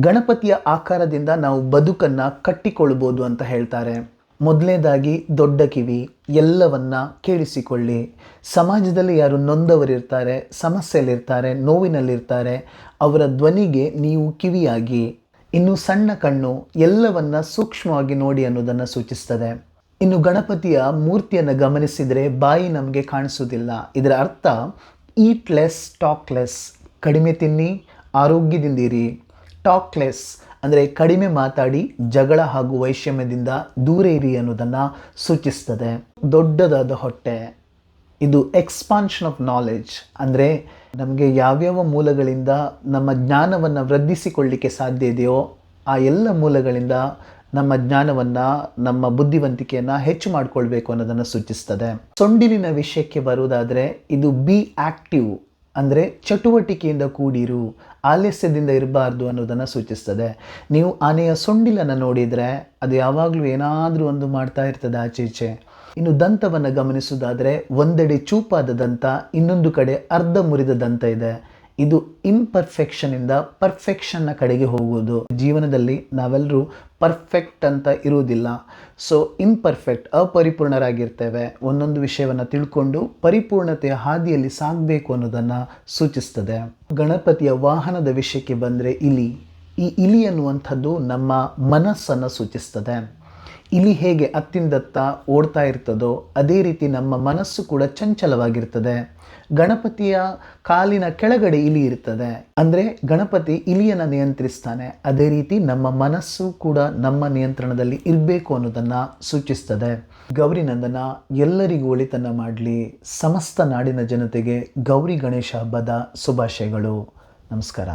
ಗಣಪತಿಯ ಆಕಾರದಿಂದ ನಾವು ಬದುಕನ್ನು ಕಟ್ಟಿಕೊಳ್ಬೋದು ಅಂತ ಹೇಳ್ತಾರೆ. ಮೊದಲನೇದಾಗಿ ದೊಡ್ಡ ಕಿವಿ, ಎಲ್ಲವನ್ನ ಕೇಳಿಸಿಕೊಳ್ಳಿ. ಸಮಾಜದಲ್ಲಿ ಯಾರು ನೊಂದವರಿರ್ತಾರೆ, ಸಮಸ್ಯೆಯಲ್ಲಿರ್ತಾರೆ, ನೋವಿನಲ್ಲಿರ್ತಾರೆ, ಅವರ ಧ್ವನಿಗೆ ನೀವು ಕಿವಿಯಾಗಿ. ಇನ್ನು ಸಣ್ಣ ಕಣ್ಣು ಎಲ್ಲವನ್ನ ಸೂಕ್ಷ್ಮವಾಗಿ ನೋಡಿ ಅನ್ನೋದನ್ನು ಸೂಚಿಸ್ತದೆ. ಇನ್ನು ಗಣಪತಿಯ ಮೂರ್ತಿಯನ್ನು ಗಮನಿಸಿದರೆ ಬಾಯಿ ನಮಗೆ ಕಾಣಿಸೋದಿಲ್ಲ ಇದರ ಅರ್ಥ ಈಟ್ ಲೆಸ್ ಟಾಕ್ ಲೆಸ್ ಕಡಿಮೆ ತಿನ್ನಿ ಆರೋಗ್ಯದಿಂದಿರಿ ಟಾಕ್ಲೆಸ್ ಅಂದರೆ ಕಡಿಮೆ ಮಾತಾಡಿ ಜಗಳ ಹಾಗೂ ವೈಷಮ್ಯದಿಂದ ದೂರ ಇರಿ ಅನ್ನೋದನ್ನು ಸೂಚಿಸ್ತದೆ. ದೊಡ್ಡದಾದ ಹೊಟ್ಟೆ. ಇದು ಎಕ್ಸ್ಪಾನ್ಷನ್ ಆಫ್ ನಾಲೆಡ್ಜ್ ಅಂದರೆ ನಮಗೆ ಯಾವ್ಯಾವ ಮೂಲಗಳಿಂದ ನಮ್ಮ ಜ್ಞಾನವನ್ನು ವೃದ್ಧಿಸಿಕೊಳ್ಳಿಕ್ಕೆ ಸಾಧ್ಯ ಇದೆಯೋ ಆ ಎಲ್ಲ ಮೂಲಗಳಿಂದ ನಮ್ಮ ಜ್ಞಾನವನ್ನು, ನಮ್ಮ ಬುದ್ಧಿವಂತಿಕೆಯನ್ನು ಹೆಚ್ಚು ಮಾಡಿಕೊಳ್ಬೇಕು ಅನ್ನೋದನ್ನು ಸೂಚಿಸ್ತದೆ. ಸೊಂಡಿಲಿನ ವಿಷಯಕ್ಕೆ ಬರುವುದಾದರೆ ಇದು ಬಿ ಆಕ್ಟಿವ್ ಅಂದರೆ ಚಟುವಟಿಕೆಯಿಂದ ಕೂಡಿರು, ಆಲಸ್ಯದಿಂದ ಇರಬಾರ್ದು ಅನ್ನೋದನ್ನು ಸೂಚಿಸ್ತದೆ. ನೀವು ಆನೆಯ ಸೊಂಡಿಲನ್ನು ನೋಡಿದರೆ ಅದು ಯಾವಾಗಲೂ ಏನಾದರೂ ಒಂದು ಮಾಡ್ತಾ ಇರ್ತದೆ ಆಚೆ ಈಚೆ. ಇನ್ನು ದಂತವನ್ನು ಗಮನಿಸುವುದಾದರೆ ಒಂದೆಡೆ ಚೂಪಾದ ದಂತ, ಇನ್ನೊಂದು ಕಡೆ ಅರ್ಧ ಮುರಿದ ದಂತ ಇದೆ. ಇದು ಇಂಪರ್ಫೆಕ್ಷನಿಂದ ಪರ್ಫೆಕ್ಷನ್ನ ಕಡೆಗೆ ಹೋಗುವುದು. ಜೀವನದಲ್ಲಿ ನಾವೆಲ್ಲರೂ ಪರ್ಫೆಕ್ಟ್ ಅಂತ ಇರುವುದಿಲ್ಲ. ಸೊ ಇಂಪರ್ಫೆಕ್ಟ್ ಅಪರಿಪೂರ್ಣರಾಗಿರ್ತೇವೆ. ಒಂದೊಂದು ವಿಷಯವನ್ನು ತಿಳ್ಕೊಂಡು ಪರಿಪೂರ್ಣತೆಯ ಹಾದಿಯಲ್ಲಿ ಸಾಗಬೇಕು ಅನ್ನೋದನ್ನು ಸೂಚಿಸ್ತದೆ. ಗಣಪತಿಯ ವಾಹನದ ವಿಷಯಕ್ಕೆ ಬಂದರೆ ಇಲಿ. ಈ ಇಲಿ ಅನ್ನುವಂಥದ್ದು ನಮ್ಮ ಮನಸ್ಸನ್ನು ಸೂಚಿಸ್ತದೆ. ಇಲಿ ಹೇಗೆ ಅತ್ತಿಂದತ್ತ ಓಡ್ತಾ ಇರ್ತದೋ ಅದೇ ರೀತಿ ನಮ್ಮ ಮನಸ್ಸು ಕೂಡ ಚಂಚಲವಾಗಿರ್ತದೆ. ಗಣಪತಿಯ ಕಾಲಿನ ಕೆಳಗಡೆ ಇಲಿ ಇರ್ತದೆ. ಅಂದರೆ ಗಣಪತಿ ಇಲಿಯನ್ನು ನಿಯಂತ್ರಿಸ್ತಾನೆ. ಅದೇ ರೀತಿ ನಮ್ಮ ಮನಸ್ಸು ಕೂಡ ನಮ್ಮ ನಿಯಂತ್ರಣದಲ್ಲಿ ಇರಬೇಕು ಅನ್ನೋದನ್ನು ಸೂಚಿಸ್ತದೆ. ಗೌರಿನಂದನ ಎಲ್ಲರಿಗೂ ಒಳಿತನ ಮಾಡಲಿ. ಸಮಸ್ತ ನಾಡಿನ ಜನತೆಗೆ ಗೌರಿ ಗಣೇಶ ಹಬ್ಬದ ಶುಭಾಶಯಗಳು. ನಮಸ್ಕಾರ.